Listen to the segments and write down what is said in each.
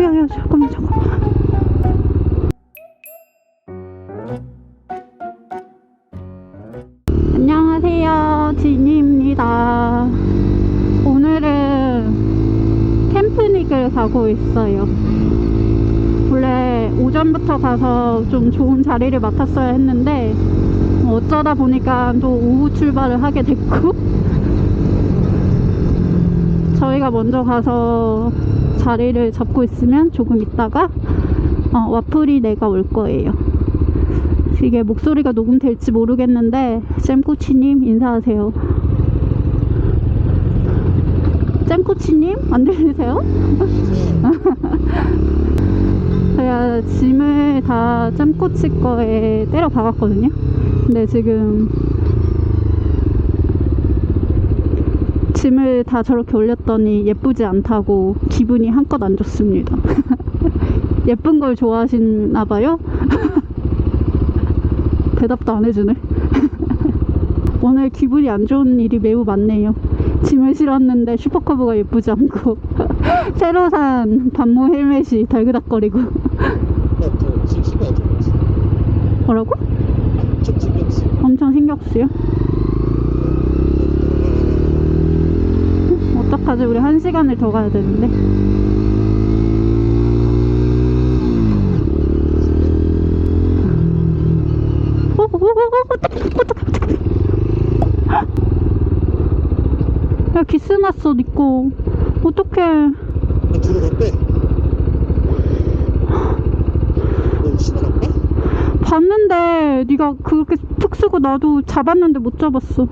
야야 잠깐만 잠깐만 안녕하세요. 진이입니다. 오늘은 캠프닉을 가고 있어요. 원래 오전부터 가서 좀 좋은 자리를 맡았어야 했는데 뭐 어쩌다 보니까 또 오후 출발을 하게 됐고 저희가 먼저 가서 자리를 잡고 있으면 조금 있다가 어, 와플이 내가 올 거예요. 이게 목소리가 녹음될지 모르겠는데 잼코치님 인사하세요. 잼코치님 안 들리세요? 제가 짐을 다 잼코치 거에 때려 박았거든요. 근데 지금 짐을 다 저렇게 올렸더니 예쁘지 않다고 기분이 한껏 안 좋습니다. 예쁜 걸 좋아하시나 봐요? 대답도 안 해주네. 오늘 기분이 안 좋은 일이 매우 많네요. 짐을 실었는데 슈퍼커브가 예쁘지 않고 새로 산 반모 헬멧이 달그닥거리고 안 쓰고 뭐라고? 엄청 신경 쓰여? 어떡하지? 우리 한 시간을 더 가야 되는데. 야, 기스 났어, 니꺼. 어떡해. 나 뒤로 갔대? 봤는데, 네가 그렇게 툭 쓰고 나도 잡았는데 못 잡았어.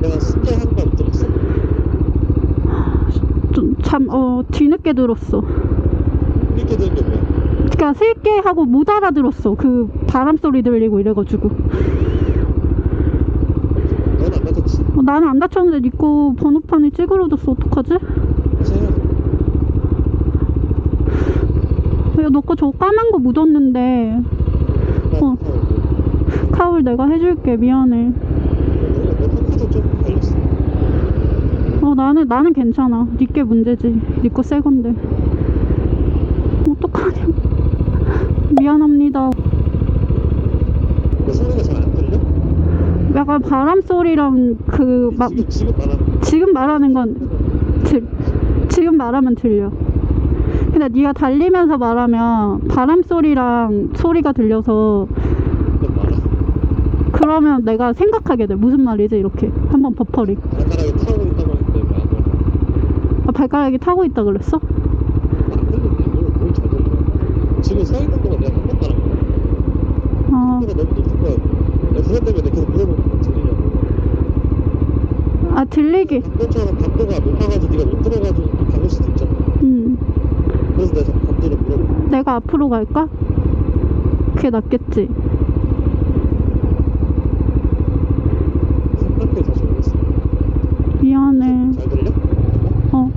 내가 신경 하는 말 못 들었어? 좀, 잠, 어, 뒤늦게 들었어. 이렇게 되는 게 뭐야? 그니까 슬게 하고 못 알아들었어. 그 바람 소리 들리고 이래가지고. 넌 안 다쳤지? 어, 나는 안 다쳤는데 니꺼 번호판이 찌그러졌어. 어떡하지? 세야 야, 너거 저거 까만 거 묻었는데. 어. 카울 내가 해줄게. 미안해. 내 펑크도 좀 걸렸어 어, 나는, 나는 괜찮아. 니께 문제지. 니꺼 새 건데. 어떡하냐. 미안합니다. 너 소리가 잘 안 들려? 약간 바람 소리랑 그, 막, 지금, 지금 말하는 지금 말하는 건 들, 지금 말하면 들려. 근데 네가 달리면서 말하면 바람 소리랑 소리가 들려서 말아 그러면 내가 생각하게 돼. 무슨 말이지? 이렇게 한번 버퍼링. 발가락에 타고 있다고 했는데 왜안 들려? 아, 발가락이 타고 있다 그랬어? 지금 서 있는 동안 내가 한번 거야 아, 너무 높은 거야 그것 때문에 계속 물어보는 들리냐고 아 들리기. 방금처럼 감도가 높아가지고 네가 못 들어가지고 또 박을 수도 있잖아 음, 그래서 내가 감도를 물어보고 내가 앞으로 갈까? 그게 낫겠지. 생각해 다시 오겠어 미안해. 잘 들려? 어.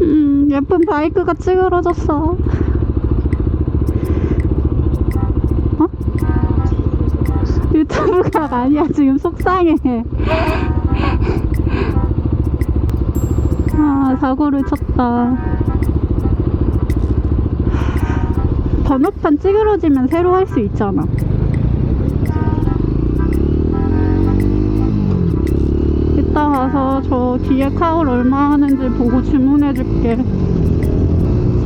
음, 예쁜 바이크가 찌그러졌어. 어? 유튜브가 아니야. 지금 속상해. 아, 사고를 쳤다. 번호판 찌그러지면 새로 할 수 있잖아. 이따 가서 저 뒤에 카울 얼마 하는지 보고 주문해 줄게.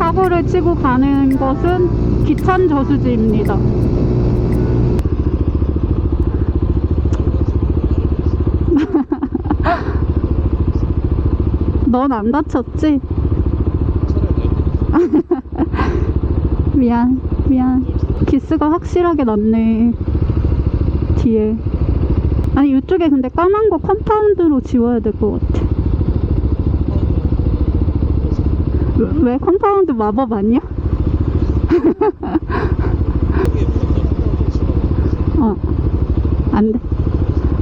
사고를 치고 가는 것은 기찬 저수지입니다. 넌 안 다쳤지? 미안, 미안. 기스가 확실하게 났네. 뒤에. 아니, 이쪽에 근데 까만 거 컴파운드로 지워야 될 것 같아. 왜, 왜 컴파운드 마법 아니야? 어. 안 돼.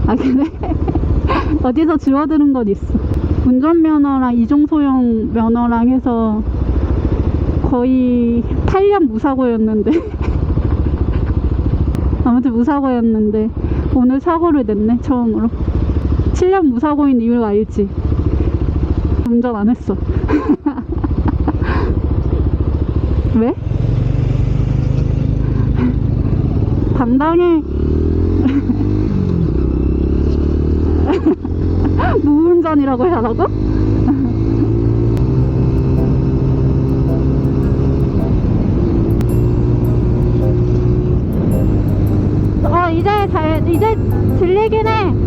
아, 그래? 어디서 지워드는 건 있어. 운전면허랑 이종소형 면허랑 해서 거의 8년 무사고였는데. 아무튼 무사고였는데 오늘 사고를 냈네 처음으로 7년 무사고인 이유 알지? 운전 안 했어 왜? 당당해 무운전이라고 해야 하라고? 어 이제 잘 이제 들리긴 해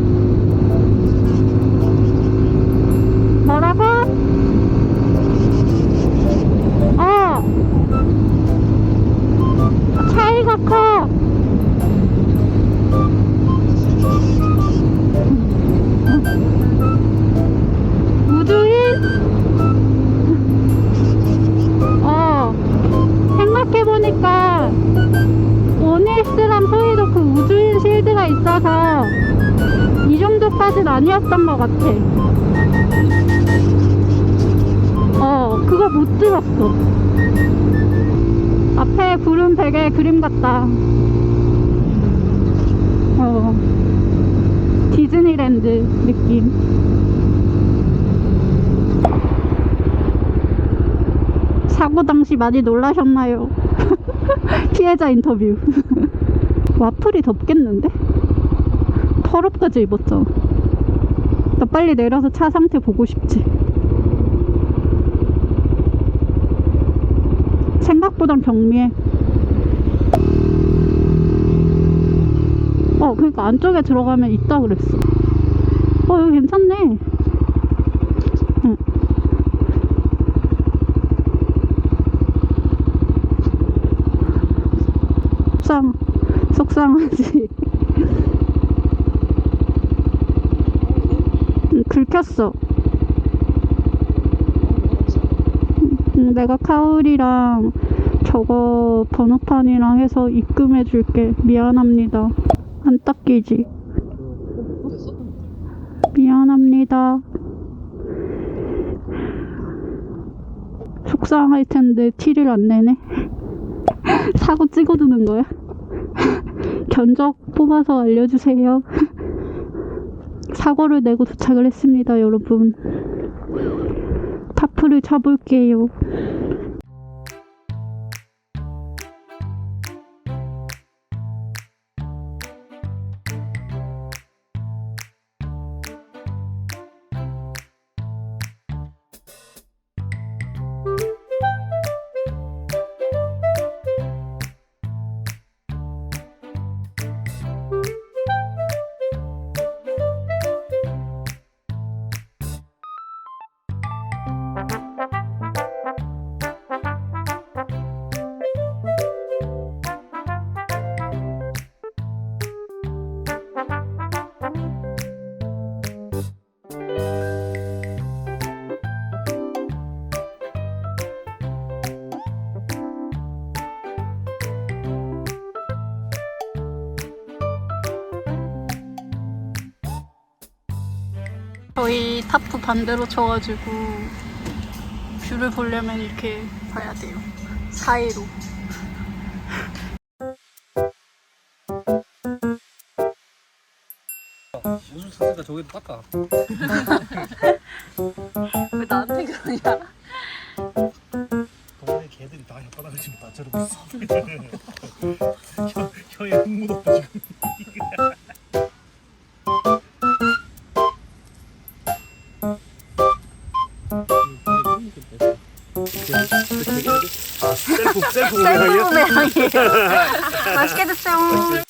있어서 이 정도까진 아니었던 것 같아. 어, 그거 못 들었어. 앞에 구름 베개 그림 같다. 어, 디즈니랜드 느낌. 사고 당시 많이 놀라셨나요? 피해자 인터뷰. 와플이 덥겠는데? 펄업까지 입었잖아. 나 빨리 내려서 차 상태 보고 싶지. 생각보단 경미해. 어, 그러니까 안쪽에 들어가면 있다 그랬어. 어, 여기 괜찮네. 응. 속상, 속상하지. 응, 긁혔어. 응, 내가 카울이랑 저거 번호판이랑 해서 입금해 줄게. 미안합니다. 안 닦이지. 미안합니다. 속상할 텐데 티를 안 내네. 사고 찍어두는 거야? 견적 뽑아서 알려주세요. 사고를 내고 도착을 했습니다, 여러분. 파프를 쳐볼게요. 저희 타프 반대로 쳐가지고 뷰를 보려면 이렇게 봐야 돼요. 사이로. 무슨 사세가 저기도 닦아. 왜 나한테 그러냐? 동네 개들이 다 혓바닥을 지금 다 저러고 있어. 혀, 혀에 흙 묻었다 셀프 셀프 구매하기야? 셀프 구매하기예요. 맛있게 드세요.